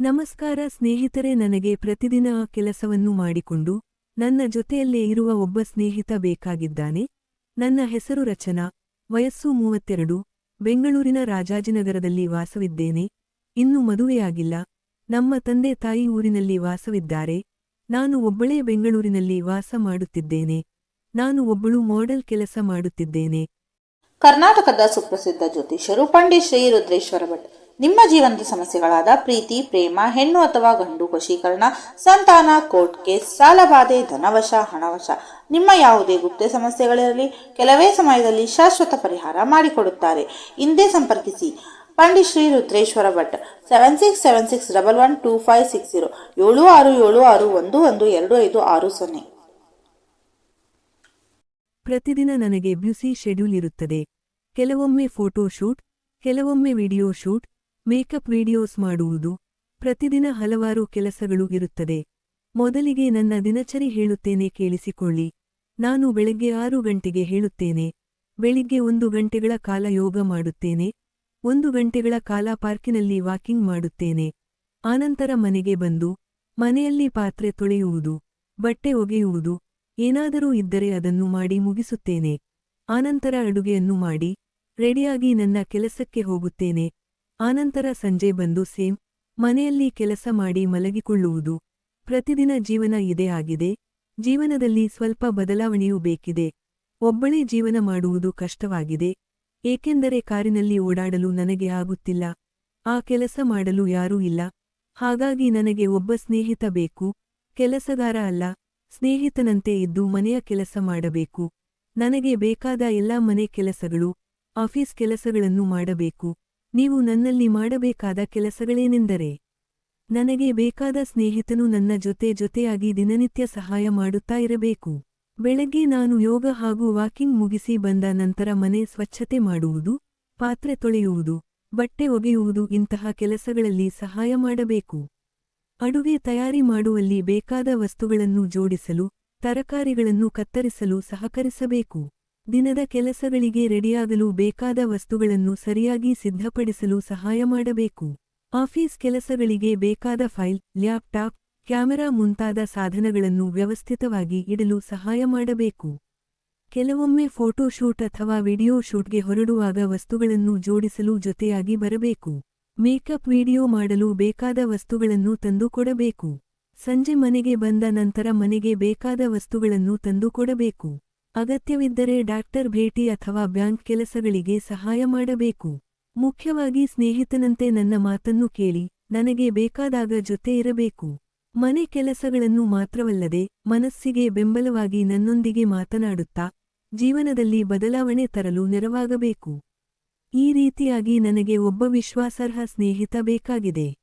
ನಮಸ್ಕಾರ ಸ್ನೇಹಿತರೆ, ನನಗೆ ಪ್ರತಿದಿನ ಆ ಕೆಲಸವನ್ನು ಮಾಡಿಕೊಂಡು ನನ್ನ ಜೊತೆಯಲ್ಲೇ ಇರುವ ಒಬ್ಬ ಸ್ನೇಹಿತ ಬೇಕಾಗಿದ್ದಾನೆ. ನನ್ನ ಹೆಸರು ರಚನಾ, ವಯಸ್ಸು ಮೂವತ್ತೆರಡು, ಬೆಂಗಳೂರಿನ ರಾಜಾಜಿನಗರದಲ್ಲಿ ವಾಸವಿದ್ದೇನೆ. ಇನ್ನು ಮದುವೆಯಾಗಿಲ್ಲ. ನಮ್ಮ ತಂದೆ ತಾಯಿ ಊರಿನಲ್ಲಿ ವಾಸವಿದ್ದಾರೆ. ನಾನು ಒಬ್ಬಳೇ ಬೆಂಗಳೂರಿನಲ್ಲಿ ವಾಸ ಮಾಡುತ್ತಿದ್ದೇನೆ. ನಾನು ಒಬ್ಬಳು ಮಾಡೆಲ್ ಕೆಲಸ ಮಾಡುತ್ತಿದ್ದೇನೆ. ಕರ್ನಾಟಕದ ಸುಪ್ರಸಿದ್ಧ ಜ್ಯೋತಿಷರು ಪಂಡಿತ್ ಶ್ರೀ ರುದ್ರೇಶ್ವರ ಭಟ್ ನಿಮ್ಮ ಜೀವನದ ಸಮಸ್ಯೆಗಳಾದ ಪ್ರೀತಿ, ಪ್ರೇಮ, ಹೆಣ್ಣು ಅಥವಾ ಗಂಡು ವಶೀಕರಣ, ಸಂತಾನ, ಕೋರ್ಟ್ ಕೇಸ್ ಸಾಲಬಾಧೆ ಧನವಶ, ಹಣವಶ, ನಿಮ್ಮ ಯಾವುದೇ ಗುಪ್ತ ಸಮಸ್ಯೆಗಳಿರಲಿ, ಕೆಲವೇ ಸಮಯದಲ್ಲಿ ಶಾಶ್ವತ ಪರಿಹಾರ ಮಾಡಿಕೊಡುತ್ತಾರೆ. ಹಿಂದೆ ಸಂಪರ್ಕಿಸಿ. Pandit Shri Rudreshwara Bhat seven six seven six double one two five six zero ಏಳು ಆರು ಏಳು ಆರು ಒಂದು ಒಂದು ಎರಡು ಐದು ಆರು ಸೊನ್ನೆ. ಪ್ರತಿದಿನ ನನಗೆ ಬ್ಯುಸಿ ಶೆಡ್ಯೂಲ್ ಇರುತ್ತದೆ. ಕೆಲವೊಮ್ಮೆ ಫೋಟೋ ಶೂಟ್, ಕೆಲವೊಮ್ಮೆ ವಿಡಿಯೋ ಶೂಟ್ ಮೇಕಪ್ ವಿಡಿಯೋಸ್ ಮಾಡುವುದು. ಪ್ರತಿದಿನ ಹಲವಾರು ಕೆಲಸಗಳು ಇರುತ್ತದೆ. ಮೊದಲಿಗೆ ನನ್ನ ದಿನಚರಿ ಹೇಳುತ್ತೇನೆ ಕೇಳಿಸಿಕೊಳ್ಳಿ. ನಾನು ಬೆಳಗ್ಗೆ ಆರು ಗಂಟೆಗೆ ಹೇಳುತ್ತೇನೆ. ಬೆಳಿಗ್ಗೆ ಒಂದು ಗಂಟೆಗಳ ಕಾಲ ಯೋಗ ಮಾಡುತ್ತೇನೆ. ಒಂದು ಗಂಟೆಗಳ ಕಾಲ ಪಾರ್ಕಿನಲ್ಲಿ ವಾಕಿಂಗ್ ಮಾಡುತ್ತೇನೆ. ಆನಂತರ ಮನೆಗೆ ಬಂದು ಮನೆಯಲ್ಲಿ ಪಾತ್ರೆ ತೊಳೆಯುವುದು, ಬಟ್ಟೆ ಒಗೆಯುವುದು, ಏನಾದರೂ ಇದ್ದರೆ ಅದನ್ನು ಮಾಡಿ ಮುಗಿಸುತ್ತೇನೆ. ಆನಂತರ ಅಡುಗೆಯನ್ನು ಮಾಡಿ, ರೆಡಿಯಾಗಿ ನನ್ನ ಕೆಲಸಕ್ಕೆ ಹೋಗುತ್ತೇನೆ. ಆನಂತರ ಸಂಜೆ ಬಂದು ಸೇಮ್ ಮನೆಯಲ್ಲಿ ಕೆಲಸ ಮಾಡಿ ಮಲಗಿಕೊಳ್ಳುವುದು. ಪ್ರತಿದಿನ ಜೀವನ ಇದೇ ಆಗಿದೆ. ಜೀವನದಲ್ಲಿ ಸ್ವಲ್ಪ ಬದಲಾವಣೆಯೂ ಬೇಕಿದೆ. ಒಬ್ಬಳೇ ಜೀವನ ಮಾಡುವುದು ಕಷ್ಟವಾಗಿದೆ. ಏಕೆಂದರೆ ಕಾರಿನಲ್ಲಿ ಓಡಾಡಲು ನನಗೆ ಆಗುತ್ತಿಲ್ಲ. ಆ ಕೆಲಸ ಮಾಡಲು ಯಾರೂ ಇಲ್ಲ. ಹಾಗಾಗಿ ನನಗೆ ಒಬ್ಬ ಸ್ನೇಹಿತ ಬೇಕು. ಕೆಲಸಗಾರ ಅಲ್ಲ. ಸ್ನೇಹಿತನಂತೆ ಇದ್ದು ಮನೆಯ ಕೆಲಸ ಮಾಡಬೇಕು. ನನಗೆ ಬೇಕಾದ ಎಲ್ಲಾ ಮನೆ ಕೆಲಸಗಳು, ಆಫೀಸ್ ಕೆಲಸಗಳನ್ನು ಮಾಡಬೇಕು. ನೀವು ನನ್ನಲ್ಲಿ ಮಾಡಬೇಕಾದ ಕೆಲಸಗಳೇನೆಂದರೆ, ನನಗೆ ಬೇಕಾದ ಸ್ನೇಹಿತನು ನನ್ನ ಜೊತೆ ಜೊತೆಯಾಗಿ ದಿನನಿತ್ಯ ಸಹಾಯ ಮಾಡುತ್ತಾ ಇರಬೇಕು. ಬೆಳಗ್ಗೆ ನಾನು ಯೋಗ ಹಾಗೂ ವಾಕಿಂಗ್ ಮುಗಿಸಿ ಬಂದ ನಂತರ ಮನೆ ಸ್ವಚ್ಛತೆ ಮಾಡುವುದು, ಪಾತ್ರೆ ತೊಳೆಯುವುದು, ಬಟ್ಟೆ ಒಗೆಯುವುದು ಇಂತಹ ಕೆಲಸಗಳಲ್ಲಿ ಸಹಾಯ ಮಾಡಬೇಕು. ಅಡುಗೆ ತಯಾರಿ ಮಾಡುವಲ್ಲಿ ಬೇಕಾದ ವಸ್ತುಗಳನ್ನು ಜೋಡಿಸಲು, ತರಕಾರಿಗಳನ್ನು ಕತ್ತರಿಸಲು ಸಹಕರಿಸಬೇಕು. ದಿನದ ಕೆಲಸಗಳಿಗೆ ರೆಡಿಯಾಗಲು ಬೇಕಾದ ವಸ್ತುಗಳನ್ನು ಸರಿಯಾಗಿ ಸಿದ್ಧಪಡಿಸಲು ಸಹಾಯ ಮಾಡಬೇಕು. ಆಫೀಸ್ ಕೆಲಸಗಳಿಗೆ ಬೇಕಾದ ಫೈಲ್, ಲ್ಯಾಪ್ಟಾಪ್, ಕ್ಯಾಮೆರಾ ಮುಂತಾದ ಸಾಧನಗಳನ್ನು ವ್ಯವಸ್ಥಿತವಾಗಿ ಇಡಲು ಸಹಾಯ ಮಾಡಬೇಕು. ಕೆಲವೊಮ್ಮೆ ಫೋಟೋ ಶೂಟ್ ಅಥವಾ ವಿಡಿಯೋ ಶೂಟ್ಗೆ ಹೊರಡುವಾಗ ವಸ್ತುಗಳನ್ನು ಜೋಡಿಸಲು ಜೊತೆಯಾಗಿ ಬರಬೇಕು. ಮೇಕಪ್ ವಿಡಿಯೋ ಮಾಡಲು ಬೇಕಾದ ವಸ್ತುಗಳನ್ನು ತಂದುಕೊಡಬೇಕು. ಸಂಜೆ ಮನೆಗೆ ಬಂದ ನಂತರ ಮನೆಗೆ ಬೇಕಾದ ವಸ್ತುಗಳನ್ನು ತಂದುಕೊಡಬೇಕು. ಅಗತ್ಯವಿದ್ದರೆ ಡಾಕ್ಟರ್ ಭೇಟಿ ಅಥವಾ ಬ್ಯಾಂಕ್ ಕೆಲಸಗಳಿಗೆ ಸಹಾಯ ಮಾಡಬೇಕು. ಮುಖ್ಯವಾಗಿ ಸ್ನೇಹಿತನಂತೆ ನನ್ನ ಮಾತನ್ನು ಕೇಳಿ, ನನಗೆ ಬೇಕಾದಾಗ ಜೊತೆ ಇರಬೇಕು. ಮನೆ ಕೆಲಸಗಳನ್ನು ಮಾತ್ರವಲ್ಲದೆ, ಮನಸ್ಸಿಗೆ ಬೆಂಬಲವಾಗಿ ನನ್ನೊಂದಿಗೆ ಮಾತನಾಡುತ್ತಾ, ಜೀವನದಲ್ಲಿ ಬದಲಾವಣೆ ತರಲು ನೆರವಾಗಬೇಕು. ಈ ರೀತಿಯಾಗಿ ನನಗೆ ಒಬ್ಬ ವಿಶ್ವಾಸಾರ್ಹ ಸ್ನೇಹಿತ ಬೇಕಾಗಿದೆ.